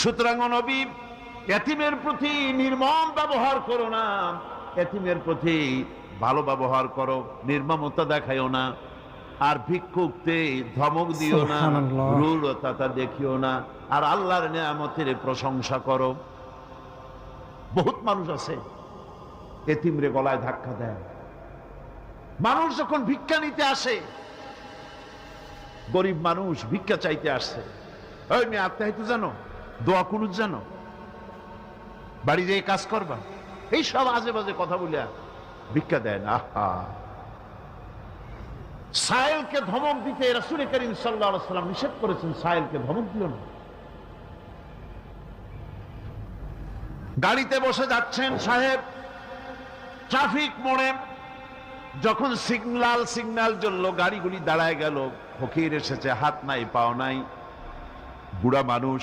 সুতরাং নবী এতিমের প্রতি নির্মম ব্যবহার করো না। এতিমের প্রতি ভালো ব্যবহার করো নির্মমতা দেখাইও না। আর ভিক্ষুকতে ধমক দিও না। রুলতা দেখিও না। আর আল্লাহর নিয়ামতের প্রশংসা করো। বহুত মানুষ আছে এতিমরে গলায় ধাক্কা দেয়। মানুষ যখন ভিক্ষা নিতে আসে গরিব মানুষ ভিক্ষা চাইতে আসছে ওই মেয়ে আত্মাহিত জানো? দোয়া কুনুত জানো বাড়ি যেয়ে কাজ করবা। এই সব আজে বাজে কথা বলিয়া ভিক্ষা দেয় না। আহা। সাহেলকে ধমক দিতে রাসুল করিম সাল্লাহ সাল্লাম নিষেধ করেছেন সাহেলকে ধমক দিও না। গাড়িতে বসে যাচ্ছেন সাহেব। ট্রাফিক মোড়ে। যখন সিগনাল সিগনাল জ্বললো, গাড়িগুলি দাঁড়ায় গেল। ফকির এসেছে, হাত নাই, পাও নাই। বুড়া মানুষ